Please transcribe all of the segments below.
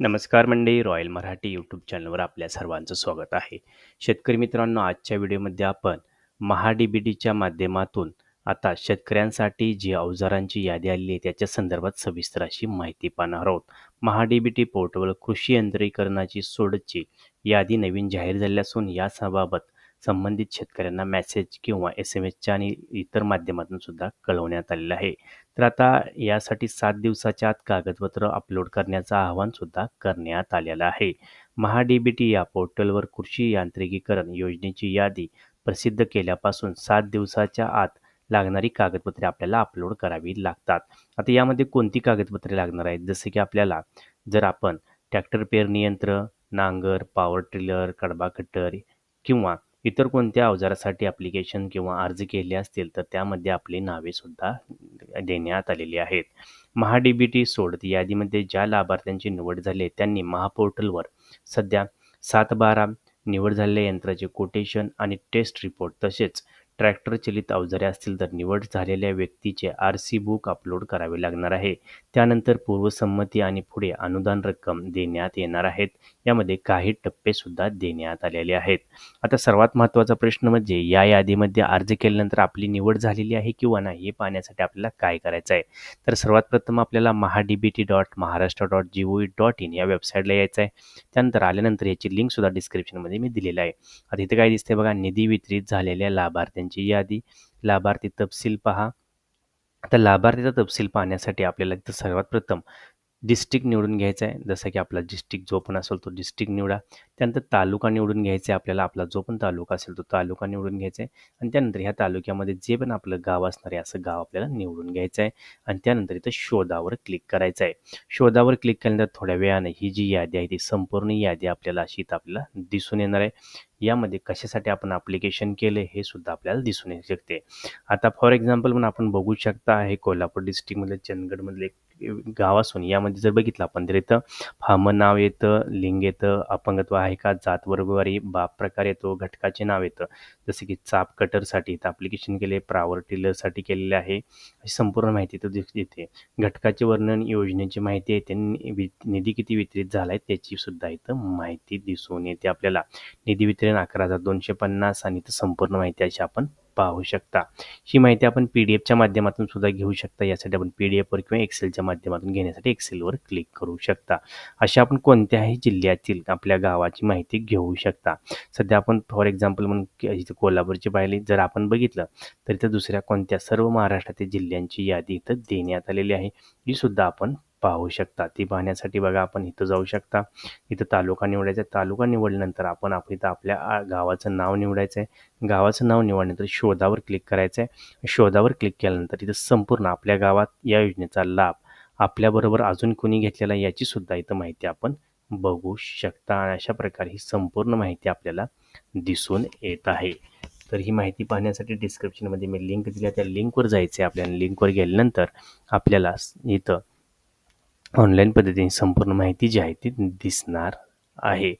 नमस्कार मंडळी royal Marathi YouTube चॅनलवर आपल्या सर्वांचं स्वागत आहे. शेतकरी मित्रांनो आजच्या व्हिडिओमध्ये आपण महा बी टीच्या माध्यमातून आता शेतकऱ्यांसाठी जी अवजारांची यादी आलेली आहे त्याच्या संदर्भात सविस्तर अशी माहिती पाहणार आहोत. महा डी बी टी कृषी यंत्रीकरणाची सोडची यादी नवीन जाहीर झाली असून याबाबत संबंधित शेतकऱ्यांना मेसेज किंवा एस एम एसच्या आणि इतर माध्यमातून सुद्धा कळवण्यात आलेलं आहे. तर आता यासाठी सात दिवसाच्या आत कागदपत्र अपलोड करण्याचं आवाहनसुद्धा करण्यात आलेलं आहे. महाडीबीटी बी टी या पोर्टलवर कृषी यांत्रिकीकरण योजनेची यादी प्रसिद्ध केल्यापासून सात दिवसाच्या आत लागणारी कागदपत्रे आपल्याला अपलोड करावी लागतात. आता यामध्ये कोणती कागदपत्रे लागणार आहेत? जसे की आपल्याला जर आपण ट्रॅक्टर पेरणी यंत्र नांगर पॉवर ट्रिलर कडबा कटर किंवा इतर कोणत्या अवजारासाठी ॲप्लिकेशन किंवा अर्ज केले असतील तर त्यामध्ये आपली नावेसुद्धा देण्यात आलेली आहेत. महाडीबीटी सोडत यादीमध्ये ज्या लाभार्थ्यांची निवड झाली त्यांनी महापोर्टलवर सध्या सात बारा निवड झालेल्या यंत्राचे कोटेशन आणि टेस्ट रिपोर्ट तसेच ट्रॅक्टर चलित अवजारे असतील तर निवड झालेल्या व्यक्तीचे आर सी बुक अपलोड करावे लागणार आहे. त्यानंतर पूर्वसंमती आणि पुढे अनुदान रक्कम देण्यात येणार आहेत. यामध्ये काही टप्पेसुद्धा देण्यात आलेले आहेत. आता सर्वात महत्त्वाचा प्रश्न म्हणजे या यादीमध्ये अर्ज केल्यानंतर आपली निवड झालेली आहे किंवा नाही हे पाहण्यासाठी आपल्याला काय करायचं आहे? तर सर्वात प्रथम आपल्याला MahaDBT B T dot Maharashtra dot G O dot in या वेबसाईटला यायचं आहे. त्यानंतर आल्यानंतर याची लिंकसुद्धा डिस्क्रिप्शनमध्ये मी दिलेलं आहे. आता इथं काय दिसते बघा निधी वितरित झालेल्या लाभार्थ्यांची यादी. लाभार्थी तपशील पहा. आता लाभार्थीचा तपशील पाहण्यासाठी आपल्याला इथं सर्वात प्रथम डिस्ट्रिक्ट निवडून घ्यायचा आहे. जसं की आपला डिस्ट्रिक्ट जो पण असेल तो डिस्ट्रिक्ट निवडा. त्यानंतर तालुका निवडून घ्यायचा आहे आपल्याला. आपला जो पण तालुका असेल तो तालुका निवडून घ्यायचा आहे आणि त्यानंतर ह्या तालुक्यामध्ये जे पण आपलं गाव असणार आहे असं गाव आपल्याला निवडून घ्यायचं आहे. आणि त्यानंतर इथं शोधावर क्लिक करायचं आहे. शोधावर क्लिक केल्यानंतर थोड्या वेळाने ही जी यादी आहे ती संपूर्ण यादी आपल्याला अशी इथं आपल्याला दिसून येणार आहे. यामध्ये कशासाठी आपण ॲप्लिकेशन केलं हे सुद्धा आपल्याला दिसून येऊ शकते. आता फॉर एक्झाम्पल म्हणून आपण बघू शकता हे कोल्हापूर डिस्ट्रिक्टमधले चंदगडमधले एक गाव असून यामध्ये जर बघितलं आपण तर इथं फार्म नाव येतं लिंग येतं अपंगत्व आहे का जात वर्गवारी बाप प्रकार येतो घटकाचे नाव येतं. जसे की चाप कटरसाठी इथं ॲप्लिकेशन केले प्रावर टिलरसाठी केलेले आहे. अशी संपूर्ण माहिती तर येते. घटकाचे वर्णन योजनेची माहिती येते निधी किती वितरित झाला आहे त्याची सुद्धा इथं माहिती दिसून येते आपल्याला. निधी वितरण अकरा हजार दोनशे पन्नास आणि इथं संपूर्ण माहिती अशी आपण पाहू शकता. ही माहिती आपण पी डी एफच्या माध्यमातून सुद्धा घेऊ शकता. यासाठी आपण पी डी एफवर किंवा एक्सेलच्या माध्यमातून घेण्यासाठी एक्सेलवर क्लिक करू शकता. अशा आपण कोणत्याही जिल्ह्यातील आपल्या गावाची माहिती घेऊ शकता. सध्या आपण फॉर एक्झाम्पल म्हणून इथे कोल्हापूरची पाहिली. जर आपण बघितलं तर इथं दुसऱ्या कोणत्या सर्व महाराष्ट्रातील जिल्ह्यांची यादी इथं देण्यात आलेली आहे. ही सुद्धा आपण पाहू शकता. ती पाहण्यासाठी बघा आपण इथं जाऊ शकता. इथं तालुका निवडायचा आहे. तालुका निवडल्यानंतर आपण आप इथं आपल्या गावाचं नाव निवडायचं आहे. गावाचं नाव निवडल्यानंतर शोधावर क्लिक करायचं आहे. शोधावर क्लिक केल्यानंतर इथं संपूर्ण आपल्या गावात या योजनेचा लाभ आपल्याबरोबर अजून कोणी घेतलेला याची सुद्धा इथं माहिती आपण बघू शकता. आणि अशा प्रकारे ही संपूर्ण माहिती आपल्याला दिसून येत आहे. तर ही माहिती पाहण्यासाठी डिस्क्रिप्शनमध्ये मी लिंक दिल्या. त्या लिंकवर जायचं आहे. आपल्याला लिंकवर गेल्यानंतर आपल्याला इथं ऑनलाईन पद्धतीने संपूर्ण माहिती जी आहे ती दिसणार आहे.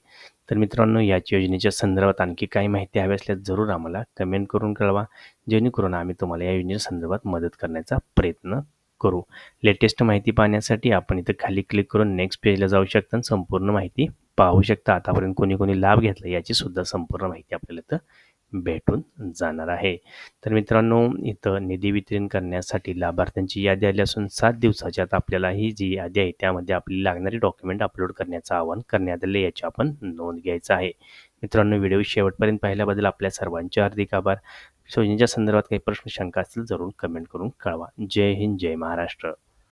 तर मित्रांनो याच योजनेच्या संदर्भात आणखी काही माहिती हवी असल्यास जरूर आम्हाला कमेंट करून कळवा. जेणेकरून आम्ही तुम्हाला या योजनेच्या संदर्भात मदत करण्याचा प्रयत्न करू. लेटेस्ट माहिती पाहण्यासाठी आपण इथं खाली क्लिक करून नेक्स्ट पेजला जाऊ शकता आणि संपूर्ण माहिती पाहू शकता. आतापर्यंत कोणी कोणी लाभ घेतला याची सुद्धा संपूर्ण माहिती आपल्याला इथं भेटून जाणार आहे. तर मित्रांनो इथं निधी वितरण करण्यासाठी लाभार्थ्यांची यादी आली असून सात दिवसाच्या आत आपल्याला ही जी यादी आहे त्यामध्ये आपली लागणारी डॉक्युमेंट अपलोड करण्याचं आवाहन करण्यात आले याची आपण नोंद घ्यायचं आहे. मित्रांनो व्हिडिओ शेवटपर्यंत पाहिल्याबद्दल आपल्या सर्वांचे हार्दिक आभार. योजनेच्या संदर्भात काही प्रश्न शंका असतील जरूर कमेंट करून कळवा. जय हिंद जय महाराष्ट्र.